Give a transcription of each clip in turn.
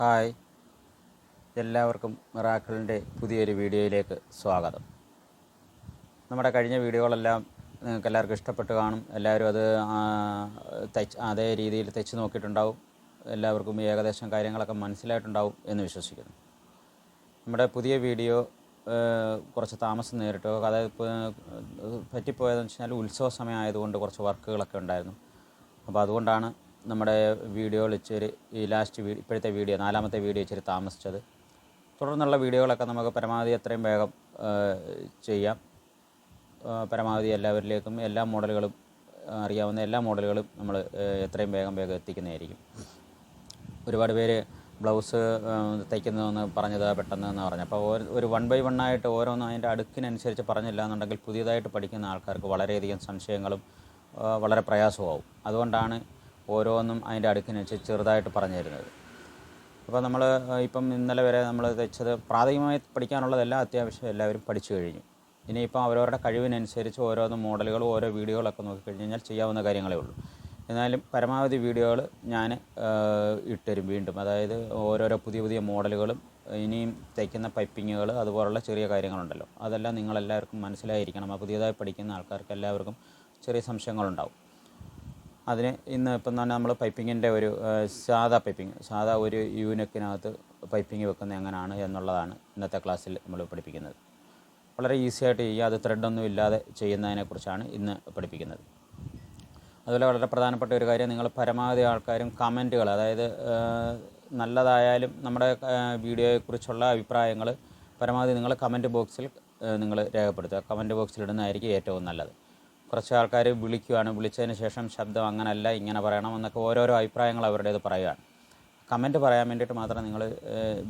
Hi. എല്ലാവർക്കും മിറാക്കിളിന്റെ പുതിയൊരു വീഡിയോയിലേക്ക് സ്വാഗതം. നമ്മുടെ കഴിഞ്ഞ വീഡിയോകളെല്ലാം നിങ്ങൾക്ക് എല്ലാവർക്കും ഇഷ്ടപ്പെട്ട് കാണും. എല്ലാവരും അത് തയ്ച്ച് അതേ രീതിയിൽ തെച്ച് നോക്കിയിട്ടുണ്ടാവും. എല്ലാവർക്കും ഏകദേശം കാര്യങ്ങളൊക്കെ മനസ്സിലായിട്ടുണ്ടാവും എന്ന് വിശ്വസിക്കുന്നു. നമ്മുടെ പുതിയ വീഡിയോ കുറച്ച് താമസം നേരിട്ടു. അതായത് പറ്റിപ്പോയതെന്ന് വെച്ചാൽ ഉത്സവ സമയം ആയതുകൊണ്ട് കുറച്ച് വർക്കുകളൊക്കെ ഉണ്ടായിരുന്നു. അപ്പോൾ അതുകൊണ്ടാണ് നമ്മുടെ വീഡിയോയിൽ ഇച്ചിരി ഈ ലാസ്റ്റ് വീ ഇപ്പോഴത്തെ വീഡിയോ നാലാമത്തെ വീഡിയോ ഇച്ചിരി താമസിച്ചത്. തുടർന്നുള്ള വീഡിയോകളൊക്കെ നമുക്ക് പരമാവധി എത്രയും വേഗം ചെയ്യാം. പരമാവധി എല്ലാവരിലേക്കും എല്ലാ മോഡലുകളും അറിയാവുന്ന എല്ലാ മോഡലുകളും നമ്മൾ എത്രയും വേഗം വേഗം എത്തിക്കുന്നതായിരിക്കും. ഒരുപാട് പേര് ബ്ലൗസ് തയ്ക്കുന്നതെന്ന് പറഞ്ഞത് പെട്ടെന്ന് പറഞ്ഞു അപ്പോൾ ഒരു- വൺ ബൈ വൺ ആയിട്ട് ഓരോന്നും അതിന്റെ അടുക്കിനനുസരിച്ച് പറഞ്ഞില്ല എന്നുണ്ടെങ്കിൽ പുതിയതായിട്ട് പഠിക്കുന്ന ആൾക്കാർക്ക് വളരെയധികം സംശയങ്ങളും വളരെ പ്രയാസമാവും അതുകൊണ്ടാണ് ഓരോന്നും അതിന്റെ അടുക്കിന് വെച്ച് ചെറുതായിട്ട് പറഞ്ഞു തരുന്നത് അപ്പോൾ നമ്മൾ ഇപ്പം ഇന്നലെ വരെ നമ്മൾ തെച്ചത് പ്രാഥമികമായി പഠിക്കാനുള്ളതെല്ലാം അത്യാവശ്യം എല്ലാവരും പഠിച്ചു കഴിഞ്ഞു. ഇനിയിപ്പം അവരവരുടെ കഴിവിനനുസരിച്ച് ഓരോന്ന് മോഡലുകളും ഓരോ വീഡിയോകളൊക്കെ നോക്കിക്കഴിഞ്ഞ് കഴിഞ്ഞാൽ ചെയ്യാവുന്ന കാര്യങ്ങളേ ഉള്ളൂ. എന്നാലും പരമാവധി വീഡിയോകൾ ഞാൻ ഇട്ടുതരും വീണ്ടും. അതായത് ഓരോരോ പുതിയ പുതിയ മോഡലുകളും ഇനിയും തയ്ക്കുന്ന പൈപ്പിങ്ങുകൾ അതുപോലുള്ള ചെറിയ കാര്യങ്ങളുണ്ടല്ലോ. അതെല്ലാം നിങ്ങളെല്ലാവർക്കും മനസ്സിലായിരിക്കണം. ആ പുതിയതായി പഠിക്കുന്ന ആൾക്കാർക്ക് എല്ലാവർക്കും ചെറിയ സംശയങ്ങളുണ്ടാവും. അതിന് ഇന്ന് ഇപ്പം തന്നെ നമ്മൾ പൈപ്പിങ്ങിന്റെ ഒരു സാധാ പൈപ്പിംഗ് സാധാ ഒരു യൂനക്കിനകത്ത് പൈപ്പിംഗ് വെക്കുന്നത് എങ്ങനെയാണ് എന്നുള്ളതാണ് ഇന്നത്തെ ക്ലാസ്സിൽ നമ്മൾ പഠിപ്പിക്കുന്നത്. വളരെ ഈസി ആയിട്ട് ചെയ്യുക അത് ത്രെഡൊന്നും ഇല്ലാതെ ചെയ്യുന്നതിനെക്കുറിച്ചാണ് ഇന്ന് പഠിപ്പിക്കുന്നത്. അതുപോലെ വളരെ പ്രധാനപ്പെട്ട ഒരു കാര്യം നിങ്ങൾ പരമാവധി ആൾക്കാരും കമന്റുകൾ അതായത് നല്ലതായാലും നമ്മുടെ വീഡിയോയെക്കുറിച്ചുള്ള അഭിപ്രായങ്ങൾ പരമാവധി നിങ്ങൾ കമന്റ് ബോക്സിൽ നിങ്ങൾ രേഖപ്പെടുത്തുക. കമന്റ് ബോക്സിൽ ഇടുന്നതായിരിക്കും ഏറ്റവും നല്ലത്. കുറച്ച് ആൾക്കാർ വിളിക്കുകയാണ് വിളിച്ചതിന് ശേഷം ശബ്ദം അങ്ങനല്ല ഇങ്ങനെ പറയണം എന്നൊക്കെ ഓരോരോ അഭിപ്രായങ്ങൾ അവരുടേത് പറയുകയാണ് കമന്റ് പറയാൻ വേണ്ടിയിട്ട് മാത്രം നിങ്ങൾ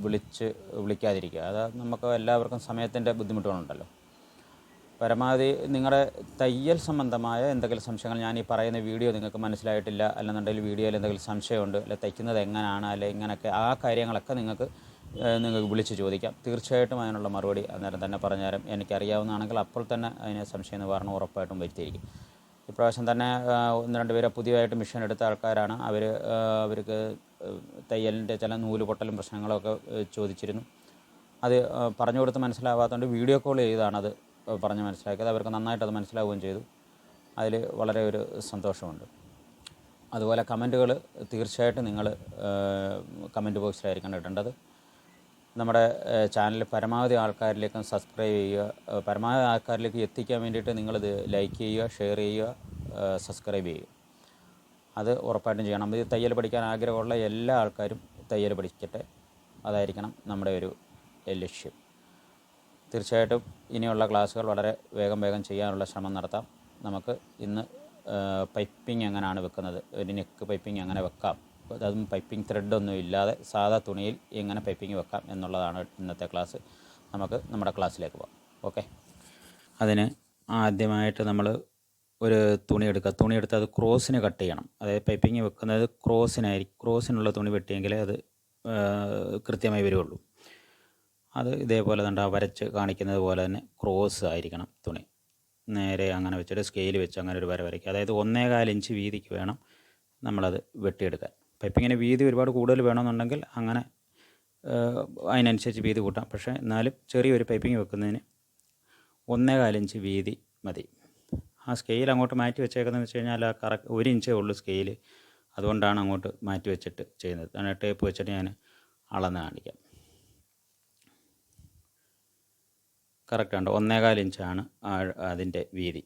വിളിച്ച് വിളിക്കാതിരിക്കുക. അത് നമുക്ക് എല്ലാവർക്കും സമയത്തിന്റെ ബുദ്ധിമുട്ടുകളുണ്ടല്ലോ. പരമാവധി നിങ്ങളുടെ തയ്യൽ സംബന്ധമായ എന്തെങ്കിലും സംശയങ്ങൾ ഞാൻ ഈ പറയുന്ന വീഡിയോ നിങ്ങൾക്ക് മനസ്സിലായിട്ടില്ല അല്ലെന്നുണ്ടെങ്കിൽ വീഡിയോയിൽ എന്തെങ്കിലും സംശയമുണ്ട് അല്ലെ തയ്ക്കുന്നത് എങ്ങനെയാണ് അല്ലെ ഇങ്ങനെയൊക്കെ ആ കാര്യങ്ങളൊക്കെ നിങ്ങൾക്ക് നിങ്ങൾക്ക് വിളിച്ച് ചോദിക്കാം. തീർച്ചയായിട്ടും അതിനുള്ള മറുപടി അന്നേരം തന്നെ പറഞ്ഞുതരാം. എനിക്കറിയാവുന്നതാണെങ്കിൽ അപ്പോൾ തന്നെ അതിനെ സംശയ നിവാരണം ഉറപ്പായിട്ടും വരുത്തിയിരിക്കും. ഇപ്രാവശ്യം തന്നെ ഒന്ന് രണ്ട് പേരെ പുതിയതായിട്ട് മിഷൻ എടുത്ത ആൾക്കാരാണ്. അവർ അവർക്ക് തയ്യലിന്റെ ചില നൂൽ പൊട്ടലും പ്രശ്നങ്ങളൊക്കെ ചോദിച്ചിരുന്നു. അത് പറഞ്ഞു കൊടുത്ത് മനസ്സിലാവാത്തതുകൊണ്ട് വീഡിയോ കോൾ ചെയ്താണത് പറഞ്ഞ് മനസ്സിലാക്കിയത്. അവർക്ക് നന്നായിട്ട് അത് മനസ്സിലാവുകയും ചെയ്തു. അതിൽ വളരെ ഒരു സന്തോഷമുണ്ട്. അതുപോലെ കമന്റുകൾ തീർച്ചയായിട്ടും നിങ്ങൾ കമന്റ് ബോക്സിലായിരിക്കണം ഇടേണ്ടത് നമ്മുടെ ചാനൽ പരമാവധി ആൾക്കാരിലേക്കും സബ്സ്ക്രൈബ് ചെയ്യുക പരമാവധി ആൾക്കാരിലേക്ക് എത്തിക്കാൻ വേണ്ടിയിട്ട് നിങ്ങളിത് ലൈക്ക് ചെയ്യുക ഷെയർ ചെയ്യുക സബ്സ്ക്രൈബ് ചെയ്യുക. അത് ഉറപ്പായിട്ടും ചെയ്യണം. ഇത് തയ്യൽ പഠിക്കാൻ ആഗ്രഹമുള്ള എല്ലാ ആൾക്കാരും തയ്യൽ പഠിക്കട്ടെ. അതായിരിക്കണം നമ്മുടെ ഒരു ലക്ഷ്യം. തീർച്ചയായിട്ടും ഇനിയുള്ള ക്ലാസ്സുകൾ വളരെ വേഗം വേഗം ചെയ്യാനുള്ള ശ്രമം നടത്താം. നമുക്ക് ഇന്ന് പൈപ്പിംഗ് എങ്ങനെയാണ് വെക്കുന്നത്? ഒരു നെക്ക് പൈപ്പിംഗ് എങ്ങനെ വെക്കാം? അതും പൈപ്പിംഗ് ത്രെഡൊന്നും ഇല്ലാതെ സാധാ തുണിയിൽ എങ്ങനെ പൈപ്പിംഗ് വെക്കാം എന്നുള്ളതാണ് ഇന്നത്തെ ക്ലാസ് നമുക്ക് നമ്മുടെ ക്ലാസ്സിലേക്ക് പോകാം. ഓക്കെ അതിന് ആദ്യമായിട്ട് നമ്മൾ ഒരു തുണി എടുക്കുക. തുണി എടുത്ത് അത് ക്രോസിന് കട്ട് ചെയ്യണം. അതായത് പൈപ്പിംഗ് വെക്കുന്നത് ക്രോസിനായിരിക്കും ക്രോസിനുള്ള തുണി വെട്ടിയെങ്കിൽ അത് കൃത്യമായി വരുള്ളൂ. അത് ഇതേപോലെ തന്നെ വരച്ച് കാണിക്കുന്നത് പോലെ തന്നെ ക്രോസ് ആയിരിക്കണം തുണി. നേരെ അങ്ങനെ വെച്ചിട്ട് സ്കെയിൽ വെച്ച് അങ്ങനെ ഒരു വര വരയ്ക്കുക. അതായത് ഒന്നേകാൽ ഇഞ്ച് വീതിക്ക് വേണം നമ്മളത് വെട്ടിയെടുക്കാൻ. പൈപ്പിങ്ങിന് വീതി ഒരുപാട് കൂടുതൽ വേണമെന്നുണ്ടെങ്കിൽ അങ്ങനെ അതിനനുസരിച്ച് വീതി കൂട്ടാം. പക്ഷേ എന്നാലും ചെറിയൊരു പൈപ്പിംഗ് വെക്കുന്നതിന് ഒന്നേകാൽ ഇഞ്ച് വീതി മതി. ആ സ്കെയിൽ അങ്ങോട്ട് മാറ്റി വെച്ചേക്കുന്നതെന്ന് വെച്ച് കഴിഞ്ഞാൽ ആ കറക്റ്റ് ഒരു ഇഞ്ചേ ഉള്ളൂ സ്കെയിൽ അതുകൊണ്ടാണ് അങ്ങോട്ട് മാറ്റി വെച്ചിട്ട് ചെയ്യുന്നത്. അങ്ങനെ ടേപ്പ് വെച്ചിട്ട് ഞാൻ അളന്ന് കാണിക്കാം. കറക്റ്റ് ഉണ്ട് ഒന്നേകാൽ ഇഞ്ചാണ് ആ- അതിന്റെ വീതി.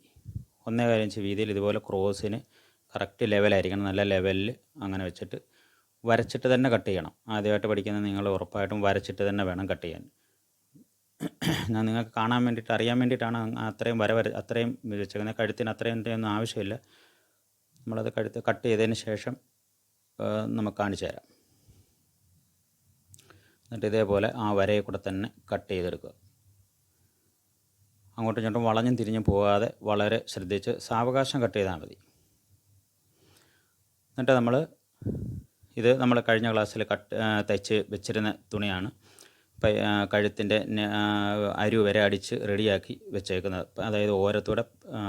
ഒന്നേകാൽ ഇഞ്ച് വീതിയിൽ ഇതുപോലെ ക്രോസിന് കറക്റ്റ് ലെവലായിരിക്കണം. നല്ല ലെവലിൽ അങ്ങനെ വെച്ചിട്ട് വരച്ചിട്ട് തന്നെ കട്ട് ചെയ്യണം. ആദ്യമായിട്ട് പഠിക്കുന്ന നിങ്ങൾ ഉറപ്പായിട്ടും വരച്ചിട്ട് തന്നെ വേണം കട്ട് ചെയ്യാൻ. ഞാൻ നിങ്ങൾക്ക് കാണാൻ വേണ്ടിയിട്ട് അറിയാൻ വേണ്ടിയിട്ടാണ് അത്രയും വര വര അത്രയും വെച്ചേക്കുന്നത്. കഴുത്തിന് അത്രയും ഒന്നും ആവശ്യമില്ല. നമ്മളത് കഴുത്ത് കട്ട് ചെയ്തതിന് ശേഷം നമുക്ക് കാണിച്ചു തരാം. എന്നിട്ട് ഇതേപോലെ ആ വരയെ കൂടെ തന്നെ കട്ട് ചെയ്തെടുക്കുക. അങ്ങോട്ടും ഇങ്ങോട്ടും വളഞ്ഞും തിരിഞ്ഞും പോകാതെ വളരെ ശ്രദ്ധിച്ച് സാവകാശം കട്ട് ചെയ്താൽ മതി. എന്നിട്ട് നമ്മൾ ഇത് നമ്മൾ കഴിഞ്ഞ ക്ലാസ്സിൽ കട്ട് തയ്ച്ച് വെച്ചിരുന്ന തുണിയാണ്. കഴുത്തിന്റെ അരു വരെ അടിച്ച് റെഡിയാക്കി വെച്ചേക്കുന്നത്. അതായത് ഓരത്തൂടെ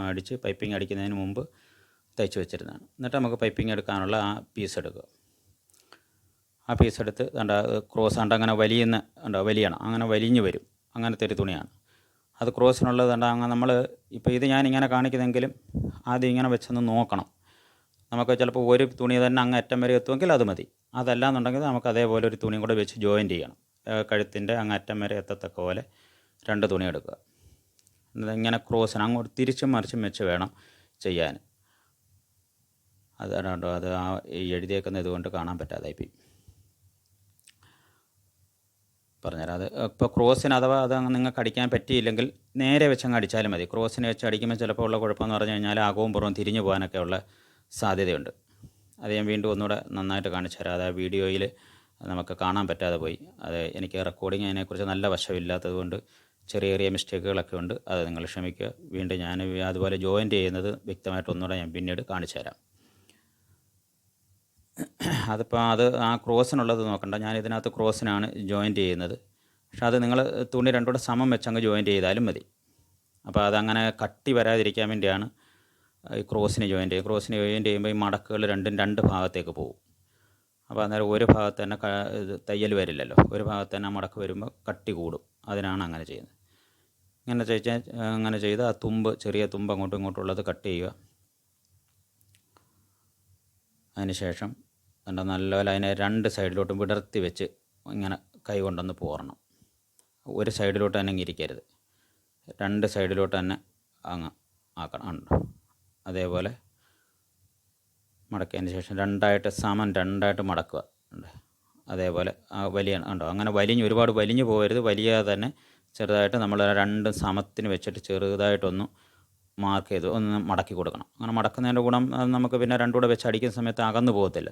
അടിച്ച് പൈപ്പിംഗ് അടിക്കുന്നതിന് മുമ്പ് തയ്ച്ച് വെച്ചിരുന്നതാണ്. എന്നിട്ട് നമുക്ക് പൈപ്പിംഗ് എടുക്കാനുള്ള ആ പീസ് എടുക്കുക. ആ പീസ് എടുത്ത് കണ്ട ക്രോസ് കണ്ട അങ്ങനെ വലിയുന്ന ഉണ്ടോ വലിയണം. അങ്ങനെ വലിഞ്ഞു വരും. അങ്ങനത്തെ ഒരു തുണിയാണ്. അത് ക്രോസിനുള്ളത് കണ്ട അങ്ങനെ നമ്മൾ ഇപ്പോൾ ഇത് ഞാൻ ഇങ്ങനെ കാണിക്കുന്നെങ്കിലും ആദ്യം ഇങ്ങനെ വെച്ചൊന്ന് നോക്കണം. നമുക്ക് ചിലപ്പോൾ ഒരു തുണി തന്നെ അങ്ങ് അറ്റം വരെ എത്തുമെങ്കിൽ അത് മതി. അതല്ല എന്നുണ്ടെങ്കിൽ നമുക്ക് അതേപോലെ ഒരു തുണിയും കൂടെ വെച്ച് ജോയിൻ ചെയ്യണം. കഴുത്തിന്റെ അങ്ങ് അറ്റം വരെ എത്തത്തക്ക പോലെ രണ്ട് തുണി എടുക്കുക. ഇങ്ങനെ ക്രോസിന് അങ്ങോട്ട് തിരിച്ചും മറിച്ചും വെച്ച് വേണം ചെയ്യാൻ. അതാണ് അത് ആ എഴുതിയേക്കുന്ന ഇതുകൊണ്ട് കാണാൻ പറ്റാതായിപ്പോയി പറഞ്ഞുതരാം. അത് ഇപ്പോൾ ക്രോസിന് അഥവാ അത് നിങ്ങൾക്ക് അടിക്കാൻ പറ്റിയില്ലെങ്കിൽ നേരെ വെച്ചങ്ങ് അടിച്ചാലും മതി. ക്രോസിന് വെച്ച് അടിക്കുമ്പോൾ ചിലപ്പോൾ ഉള്ള കുഴപ്പമെന്ന് പറഞ്ഞു കഴിഞ്ഞാൽ അകവും പുറവും തിരിഞ്ഞു പോകാനൊക്കെ ഉള്ള സാധ്യതയുണ്ട്. അത് ഞാൻ വീണ്ടും ഒന്നുകൂടെ നന്നായിട്ട് കാണിച്ചു തരാം. അത് ആ വീഡിയോയിൽ നമുക്ക് കാണാൻ പറ്റാതെ പോയി. അത് എനിക്ക് റെക്കോർഡിങ് അതിനെക്കുറിച്ച് നല്ല വശമില്ലാത്തത് കൊണ്ട് ചെറിയ ചെറിയ മിസ്റ്റേക്കുകളൊക്കെ ഉണ്ട്. അത് നിങ്ങൾ ക്ഷമിക്കുക. വീണ്ടും ഞാൻ അതുപോലെ ജോയിൻ ചെയ്യുന്നത് വ്യക്തമായിട്ട് ഒന്നുകൂടെ ഞാൻ പിന്നീട് കാണിച്ചു തരാം. അതിപ്പോൾ അത് ആ ക്രോസിനുള്ളത് നോക്കണ്ട. ഞാൻ ഇതിനകത്ത് ക്രോസിനാണ് ജോയിൻ ചെയ്യുന്നത്. പക്ഷേ അത് നിങ്ങൾ തുണി രണ്ടുകൂടെ സമം വെച്ചങ്ങ് ജോയിൻ ചെയ്താലും മതി. അപ്പോൾ അതങ്ങനെ കട്ടി വരാതിരിക്കാൻ വേണ്ടിയാണ് ക്രോസിന് ജോയിൻ ചെയ്യും. ക്രോസിന് ജോയിൻ ചെയ്യുമ്പോൾ ഈ മടക്കുകൾ രണ്ടും രണ്ട് ഭാഗത്തേക്ക് പോകും. അപ്പോൾ അന്നേരം ഒരു ഭാഗത്ത് തന്നെ തയ്യൽ വരില്ലല്ലോ. ഒരു ഭാഗത്ത് തന്നെ മടക്ക് വരുമ്പോൾ കട്ടി കൂടും. അതിനാണ് അങ്ങനെ ചെയ്യുന്നത്. ഇങ്ങനെ ചോദിച്ചാൽ അങ്ങനെ ചെയ്ത് ആ തുമ്പ് ചെറിയ തുമ്പ് അങ്ങോട്ടും ഇങ്ങോട്ടും ഉള്ളത് കട്ട് ചെയ്യുക. അതിനുശേഷം ശേഷം കണ്ട നല്ലപോലെ അതിനെ രണ്ട് സൈഡിലോട്ടും വിടർത്തി വെച്ച് ഇങ്ങനെ കൈ കൊണ്ടൊന്ന് പോരണം. ഒരു സൈഡിലോട്ട് തന്നെ ഇരിക്കരുത്. രണ്ട് സൈഡിലോട്ട് തന്നെ അങ്ങ് ആക്കണം. ഉണ്ടോ അതേപോലെ മടക്കിയതിന് ശേഷം രണ്ടായിട്ട് സമൻ രണ്ടായിട്ട് മടക്കുക. അതേപോലെ വലിയ ഉണ്ടോ അങ്ങനെ വലിഞ്ഞ് ഒരുപാട് വലിഞ്ഞു പോകരുത്. വലിയാതെ തന്നെ ചെറുതായിട്ട് നമ്മൾ രണ്ട് സമത്തിന് വെച്ചിട്ട് ചെറുതായിട്ടൊന്ന് മാർക്ക് ചെയ്ത് ഒന്ന് മടക്കി കൊടുക്കണം. അങ്ങനെ മടക്കുന്നതിന്റെ ഗുണം നമുക്ക് പിന്നെ രണ്ടും കൂടെ വെച്ച് അടിക്കുന്ന സമയത്ത് അകന്നു പോകത്തില്ല.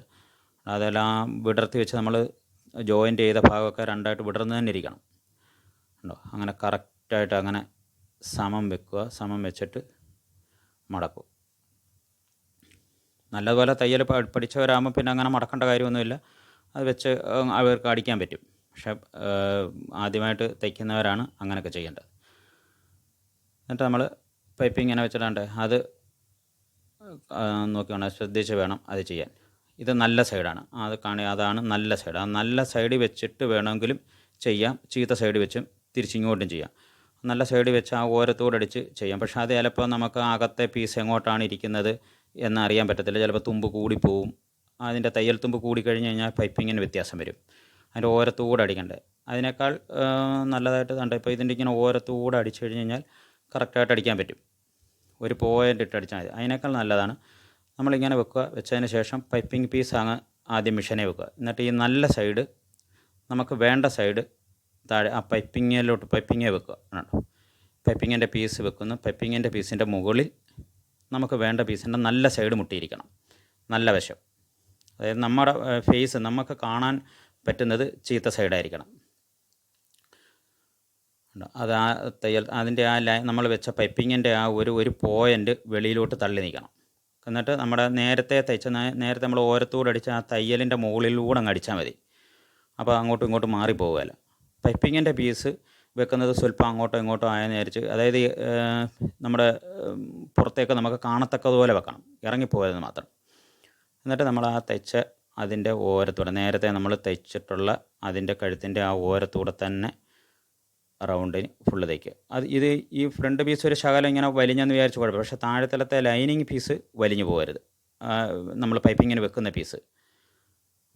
അതെല്ലാം വിടർത്തി വെച്ച് നമ്മൾ ജോയിന്റ് ചെയ്ത ഭാഗമൊക്കെ രണ്ടായിട്ട് വിടർന്ന് തന്നെ ഇരിക്കണം. ഉണ്ടോ അങ്ങനെ കറക്റ്റായിട്ട് അങ്ങനെ സമം വെക്കുക. സമം വെച്ചിട്ട് മടക്കും. നല്ലതുപോലെ തയ്യൽ പഠിച്ചവരാകുമ്പോൾ പിന്നെ അങ്ങനെ മടക്കേണ്ട കാര്യമൊന്നുമില്ല. അത് വെച്ച് അവർക്ക് അടിക്കാൻ പറ്റും. പക്ഷെ ആദ്യമായിട്ട് തയ്ക്കുന്നവരാണ് അങ്ങനെയൊക്കെ ചെയ്യേണ്ടത്. എന്നിട്ട് നമ്മൾ പൈപ്പിംഗ് ഇങ്ങനെ വെച്ചിട്ടുണ്ട് അത് ആ, നോക്കി വേണം ശ്രദ്ധിച്ച് വേണം അത് ചെയ്യാൻ. ഇത് നല്ല സൈഡാണ്. അത് കാണി അതാണ് നല്ല സൈഡ്. ആ നല്ല സൈഡിൽ വെച്ചിട്ട് വേണമെങ്കിലും ചെയ്യാം. ചീത്ത സൈഡ് വെച്ചും തിരിച്ചിങ്ങോട്ടും ചെയ്യാം. നല്ല സൈഡ് വെച്ച് ആ ഓരത്തോടടിച്ച് ചെയ്യാം. പക്ഷേ അത് ചിലപ്പോൾ നമുക്ക് അകത്തെ പീസ് എങ്ങോട്ടാണ് ഇരിക്കുന്നത്? എന്നറിയാൻ പറ്റത്തില്ല. ചിലപ്പോൾ തുമ്പ് കൂടിപ്പോവും. അതിന്റെ തയ്യൽ തുമ്പ് കൂടിക്കഴിഞ്ഞ് കഴിഞ്ഞാൽ പൈപ്പിങ്ങിന് വ്യത്യാസം വരും. അതിന്റെ ഓരത്തൂടെ അടിക്കണ്ടേ? അതിനേക്കാൾ നല്ലതായിട്ട് കണ്ട? ഇപ്പോൾ ഇതിന്റെ ഇങ്ങനെ ഓരത്തൂടെ അടിച്ചു കഴിഞ്ഞ് കഴിഞ്ഞാൽ കറക്റ്റായിട്ട് അടിക്കാൻ പറ്റും. ഒരു പോയിന്റ് ഇട്ട് അടിച്ചാൽ മതി. അതിനേക്കാൾ നല്ലതാണ് നമ്മളിങ്ങനെ വെക്കുക. വെച്ചതിന് ശേഷം പൈപ്പിംഗ് പീസ് അങ്ങ് ആദ്യം മിഷനെ വെക്കുക. എന്നിട്ട് ഈ നല്ല സൈഡ് നമുക്ക് വേണ്ട സൈഡ് താഴെ ആ പൈപ്പിങ്ങിലോട്ട് പൈപ്പിങ്ങേ വെക്കുക. പൈപ്പിങ്ങിന്റെ പീസ് വെക്കുന്നു. പൈപ്പിങ്ങിന്റെ പീസിന്റെ മുകളിൽ നമുക്ക് വേണ്ട പീസിന്റെ നല്ല സൈഡ് മുട്ടിയിരിക്കണം. നല്ല വശം. അതായത് നമ്മുടെ ഫേസ് നമുക്ക് കാണാൻ പറ്റുന്നത് ചീത്ത സൈഡായിരിക്കണം? അത് ആ തയ്യൽ അതിന്റെ ആ ലൈൻ നമ്മൾ വെച്ച പൈപ്പിങ്ങിന്റെ ആ ഒരു ഒരു പോയിന്റ് വെളിയിലോട്ട് തള്ളി നിൽക്കണം. എന്നിട്ട് നമ്മുടെ നേരത്തെ തയ്ച്ച നേരത്തെ നമ്മൾ ഓരത്തൂടെ അടിച്ച ആ തയ്യലിന്റെ മുകളിലൂടെ അങ്ങ് അടിച്ചാൽ മതി. അപ്പോൾ അങ്ങോട്ടും ഇങ്ങോട്ടും മാറിപ്പോവുകയില്ല. പൈപ്പിങ്ങിന്റെ പീസ് വെക്കുന്നത് സ്വല്പം അങ്ങോട്ടോ ഇങ്ങോട്ടോ ആയെന്ന് വിചാരിച്ച് അതായത് നമ്മുടെ പുറത്തേക്ക് നമുക്ക് കാണത്തക്കതുപോലെ വെക്കണം. ഇറങ്ങിപ്പോയതെന്ന് മാത്രം. എന്നിട്ട് നമ്മൾ ആ തെച്ച് അതിന്റെ ഓരത്തൂടെ നേരത്തെ നമ്മൾ തെച്ചിട്ടുള്ള അതിന്റെ കഴുത്തിന്റെ ആ ഓരത്തൂടെ തന്നെ റൗണ്ടിന് ഫുള്ള് തയ്ക്കുക അത് ഇത് ഈ ഫ്രണ്ട് പീസ് ഒരു ശകലം ഇങ്ങനെ വലിഞ്ഞെന്ന് വിചാരിച്ച് കുഴപ്പം പക്ഷേ താഴെത്തലത്തെ ലൈനിങ് പീസ് വലിഞ്ഞു പോകരുത്. നമ്മൾ പൈപ്പിങ്ങിന് വെക്കുന്ന പീസ്.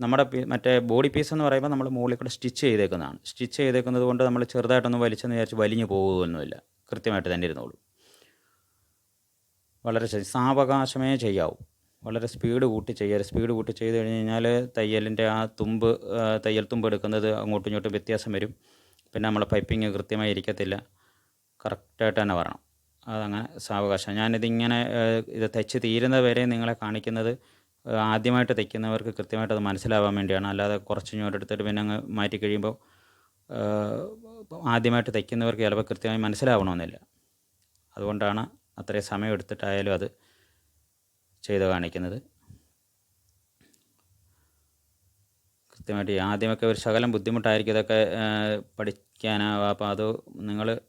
നമ്മുടെ മറ്റേ ബോഡി പീസ് എന്ന് പറയുമ്പോൾ നമ്മൾ മുകളിൽ കൂടെ സ്റ്റിച്ച് ചെയ്തേക്കുന്നതാണ്. സ്റ്റിച്ച് ചെയ്തേക്കുന്നത് കൊണ്ട് നമ്മൾ ചെറുതായിട്ടൊന്ന് വലിച്ചെന്ന് വിചാരിച്ച് വലിഞ്ഞു പോകുമൊന്നുമില്ല കൃത്യമായിട്ട് തന്നെ ഇരുന്നോളൂ. വളരെ സാവകാശമേ ചെയ്യാവൂ. വളരെ സ്പീഡ് കൂട്ടി ചെയ്യാറ് സ്പീഡ് കൂട്ടി ചെയ്ത് കഴിഞ്ഞ് കഴിഞ്ഞാൽ തയ്യലിന്റെ ആ തുമ്പ് തയ്യൽ തുമ്പ് എടുക്കുന്നത് അങ്ങോട്ടും ഇങ്ങോട്ടും വ്യത്യാസം വരും. പിന്നെ നമ്മളെ പൈപ്പിങ് കൃത്യമായി ഇരിക്കത്തില്ല. കറക്റ്റായിട്ട് തന്നെ വരണം. അതങ്ങനെ സാവകാശം. ഞാനിതിങ്ങനെ ഇത് തയ്ച്ച് തീരുന്നത് വരെ നിങ്ങളെ കാണിക്കുന്നത് ആദ്യമായിട്ട് തയ്ക്കുന്നവർക്ക് കൃത്യമായിട്ട് അത് മനസ്സിലാവാൻ വേണ്ടിയാണ്. അല്ലാതെ കുറച്ച് എടുത്തിട്ട് പിന്നെ അങ്ങ് മാറ്റി കഴിയുമ്പോൾ ആദ്യമായിട്ട് തയ്ക്കുന്നവർക്ക് ചിലപ്പോൾ കൃത്യമായി മനസ്സിലാവണമെന്നില്ല. അതുകൊണ്ടാണ് അത്രയും സമയം എടുത്തിട്ടായാലും അത് ചെയ്ത് കാണിക്കുന്നത്. കൃത്യമായിട്ട് ആദ്യമൊക്കെ ഒരു ശകലം ബുദ്ധിമുട്ടായിരിക്കും ഇതൊക്കെ പഠിക്കാനാവുക. അപ്പോൾ അത് നിങ്ങൾ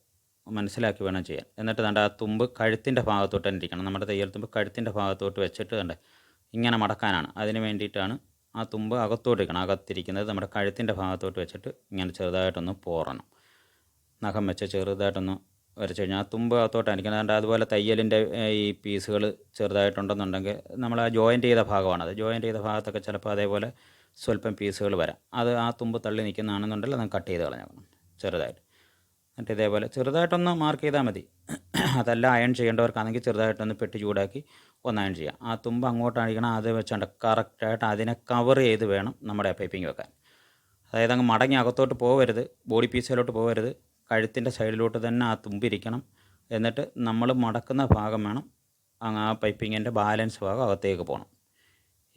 മനസ്സിലാക്കി വേണം ചെയ്യാൻ. എന്നിട്ട് കണ്ട ആ തുമ്പ് കഴുത്തിന്റെ ഭാഗത്തോട്ട് തന്നെ ഇരിക്കണം. നമ്മുടെ തയ്യൽ തുമ്പ് കഴുത്തിന്റെ ഭാഗത്തോട്ട് വെച്ചിട്ട് കണ്ടേ ഇങ്ങനെ മടക്കാനാണ്. അതിന് വേണ്ടിയിട്ടാണ് ആ തുമ്പ് അകത്തോട്ട് അകത്തോട്ടിരിക്കണം അകത്തിരിക്കുന്നത് നമ്മുടെ കഴുത്തിന്റെ ഭാഗത്തോട്ട് വെച്ചിട്ട് ഇങ്ങനെ ചെറുതായിട്ടൊന്ന് പോറണം നഖം വെച്ച് ചെറുതായിട്ടൊന്ന് വരച്ച് കഴിഞ്ഞാൽ ആ തുമ്പ് അകത്തോട്ടായിരിക്കണം അതുകൊണ്ട് അതുപോലെ തയ്യലിന്റെ ഈ പീസുകൾ ചെറുതായിട്ടുണ്ടെന്നുണ്ടെങ്കിൽ നമ്മൾ ആ ജോയിന്റ് ചെയ്ത ഭാഗമാണത് ജോയിന്റ് ചെയ്ത ഭാഗത്തൊക്കെ ചിലപ്പോൾ അതേപോലെ സ്വല്പം പീസുകൾ വരാം. അത് ആ തുമ്പ് തള്ളി നിൽക്കുന്നതാണെന്നുണ്ടെങ്കിൽ അത് കട്ട് ചെയ്ത് കളഞ്ഞേക്കണം. ചെറുതായിട്ട്. എന്നിട്ട് ഇതേപോലെ ചെറുതായിട്ടൊന്ന് മാർക്ക് ചെയ്താൽ മതി. അതല്ല അയൺ ചെയ്യേണ്ടവർക്കാണെങ്കിൽ ചെറുതായിട്ടൊന്ന് പെട്ടി ചൂടാക്കി ഒന്ന് അയൺ ചെയ്യാം. ആ തുമ്പ് അങ്ങോട്ട് അങ്ങോട്ടായിരിക്കണം. അത് വെച്ചുകൊണ്ട് കറക്റ്റായിട്ട് അതിനെ കവർ ചെയ്ത് വേണം നമ്മുടെ പൈപ്പിംഗ് വെക്കാൻ. അതായത് അങ്ങ് മടങ്ങി അകത്തോട്ട് പോകരുത് ബോഡി പീസിലോട്ട് പോകരുത് കഴുത്തിന്റെ സൈഡിലോട്ട് തന്നെ ആ തുമ്പിരിക്കണം എന്നിട്ട് നമ്മൾ മടക്കുന്ന ഭാഗം വേണം. അങ്ങ് ആ പൈപ്പിങ്ങിന്റെ ബാലൻസ് ഭാഗം അകത്തേക്ക് പോകണം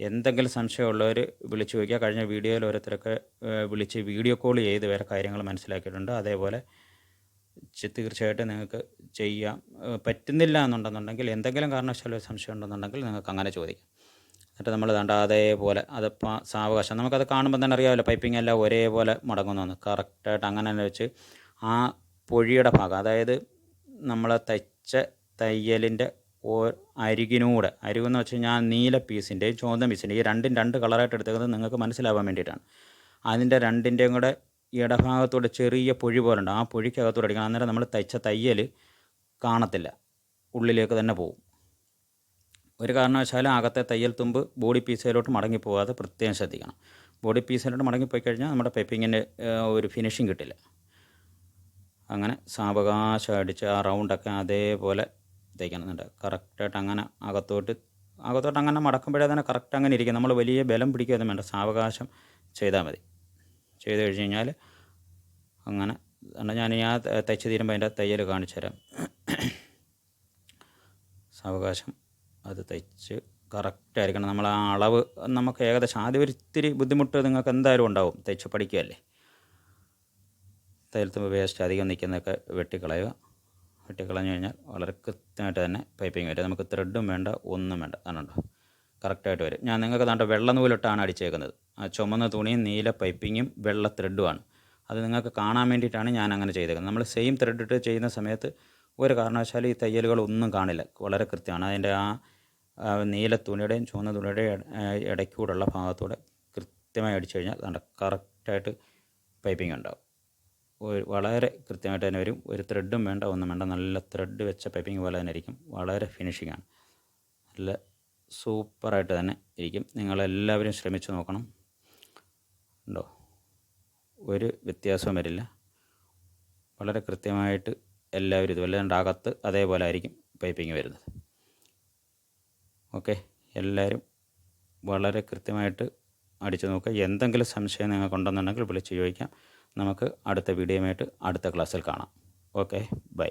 എന്തെങ്കിലും സംശയമുള്ളവർ വിളിച്ചു ചോദിക്കുക. കഴിഞ്ഞ വീഡിയോയിൽ ഓരോരുത്തരൊക്കെ വിളിച്ച് വീഡിയോ കോൾ ചെയ്ത് വേറെ കാര്യങ്ങൾ മനസ്സിലാക്കിയിട്ടുണ്ട്. അതേപോലെ തീർച്ചയായിട്ടും നിങ്ങൾക്ക് ചെയ്യാം. പറ്റുന്നില്ല എന്നുണ്ടെന്നുണ്ടെങ്കിൽ എന്തെങ്കിലും കാരണവശാലും ഒരു സംശയം ഉണ്ടെന്നുണ്ടെങ്കിൽ നിങ്ങൾക്ക് അങ്ങനെ ചോദിക്കാം. എന്നിട്ട് നമ്മൾ ദാണ്ട അതേപോലെ അത് പ- സാവകാശം. നമുക്കത് കാണുമ്പോൾ തന്നെ അറിയാമല്ലോ പൈപ്പിംഗ് എല്ലാം ഒരേപോലെ മുടങ്ങുന്നതെന്ന് കറക്റ്റായിട്ട് അങ്ങനെ തന്നെ വെച്ച് ആ പൊഴിയുടെ ഭാഗം അതായത് നമ്മൾ തയ്ച്ച തയ്യലിന്റെ ഓ അരികിനൂടെ അരികെന്ന് വെച്ച് കഴിഞ്ഞാൽ നീല പീസിന്റെയും ചുവന്ന പീസിന്റെയും ഈ രണ്ടും രണ്ട് കളറായിട്ട് എടുത്തേക്കുന്നത് നിങ്ങൾക്ക് മനസ്സിലാവാൻ വേണ്ടിയിട്ടാണ്. അതിന്റെ രണ്ടിന്റെയും കൂടെ ഇടഭാഗത്തൂടെ ചെറിയ പൊഴി പോലെ ഉണ്ട് ആ പൊഴിക്കകത്തൂടെ അടിക്കണം. അന്നേരം നമ്മൾ തയ്ച്ച തയ്യൽ കാണത്തില്ല. ഉള്ളിലേക്ക് തന്നെ പോകും. ഒരു കാരണവശാലും അകത്തെ തയ്യൽ തുമ്പ് ബോഡി പീസിലോട്ട് മടങ്ങിപ്പോകാതെ പ്രത്യേകം ശ്രദ്ധിക്കണം. ബോഡി പീസിലോട്ട് മടങ്ങിപ്പോയി കഴിഞ്ഞാൽ നമ്മുടെ പെപ്പിങ്ങിന്റെ ഒരു ഫിനിഷിങ് കിട്ടില്ല. അങ്ങനെ സാവകാശം അടിച്ച് ആ റൗണ്ടൊക്കെ അതേപോലെ തയ്ക്കണമെന്നുണ്ട്. കറക്റ്റായിട്ട് അങ്ങനെ അകത്തോട്ട് അകത്തോട്ട് അങ്ങനെ മടക്കുമ്പോഴേ തന്നെ കറക്റ്റ് അങ്ങനെ ഇരിക്കും. നമ്മൾ വലിയ ബലം പിടിക്കുകയൊന്നും വേണ്ട. സാവകാശം ചെയ്താൽ മതി. ചെയ്ത് കഴിഞ്ഞ് കഴിഞ്ഞാൽ അങ്ങനെ എന്നാൽ ഞാൻ ഞാൻ തയ്ച്ച് തീരുമ്പോൾ അതിന്റെ തയ്യൽ കാണിച്ചു തരാം. സാവകാശം അത് തയ്ച്ച് കറക്റ്റായിരിക്കണം നമ്മൾ ആ അളവ് നമുക്ക് ഏകദേശം ആദ്യം ഒരു ഇത്തിരി ബുദ്ധിമുട്ട് നിങ്ങൾക്ക് എന്തായാലും ഉണ്ടാവും തയ്ച്ച് പഠിക്കുകയല്ലേ. തയ്യലത്ത് വേസ്റ്റ് അധികം നിൽക്കുന്നതൊക്കെ വെട്ടിക്കളയുക. വെട്ടിക്കളഞ്ഞു കഴിഞ്ഞാൽ വളരെ കൃത്യമായിട്ട് തന്നെ പൈപ്പിംഗ് വരും. നമുക്ക് ത്രെഡും വേണ്ട ഒന്നും വേണ്ട. അതുണ്ടോ കറക്റ്റായിട്ട് വരും. ഞാൻ നിങ്ങൾക്ക് നല്ല വെള്ള നൂലിട്ടാണ് അടിച്ചേക്കുന്നത്. ആ ചുമന്ന തുണിയും നീല പൈപ്പിങ്ങും വെള്ള ത്രെഡുമാണ്. അത് നിങ്ങൾക്ക് കാണാൻ വേണ്ടിയിട്ടാണ് ഞാൻ അങ്ങനെ ചെയ്തേക്കുന്നത്. നമ്മൾ സെയിം ത്രെഡ് ഇട്ട് ചെയ്യുന്ന സമയത്ത് ഒരു കാരണവശാലും ഈ തയ്യലുകളൊന്നും കാണില്ല. വളരെ കൃത്യമാണ്. അതിന്റെ ആ നീല തുണിയുടെയും ചുവന്ന തുണിയുടെയും ഇട- ഇടയ്ക്കൂടെയുള്ള ഭാഗത്തൂടെ കൃത്യമായി അടിച്ചു കഴിഞ്ഞാൽ നല്ല കറക്റ്റായിട്ട് പൈപ്പിംഗ് ഉണ്ടാവും. വളരെ കൃത്യമായിട്ട് തന്നെ വരും. ഒരു ത്രെഡും വേണ്ട ഒന്നും വേണ്ട. നല്ല ത്രെഡ് വെച്ച പൈപ്പിംഗ് പോലെ തന്നെ ഇരിക്കും. വളരെ ഫിനിഷിംഗ് ആണ്. നല്ല സൂപ്പറായിട്ട് തന്നെ ഇരിക്കും. നിങ്ങളെല്ലാവരും ശ്രമിച്ചു നോക്കണം. ഉണ്ടോ? ഒരു വ്യത്യാസവും വരില്ല. വളരെ കൃത്യമായിട്ട് എല്ലാവരും ഇതുപോലെ അകത്ത് അതേപോലെ ആയിരിക്കും പൈപ്പിംഗ് വരുന്നത്. ഓക്കെ? എല്ലാവരും വളരെ കൃത്യമായിട്ട് അടിച്ചു നോക്കുക. എന്തെങ്കിലും സംശയം നിങ്ങൾക്കുണ്ടെന്നുണ്ടെങ്കിൽ വിളിച്ച് ചോദിക്കാം. നമുക്ക് അടുത്ത വീഡിയോയുമായിട്ട് അടുത്ത ക്ലാസ്സിൽ കാണാം. ഓക്കെ? ബൈ.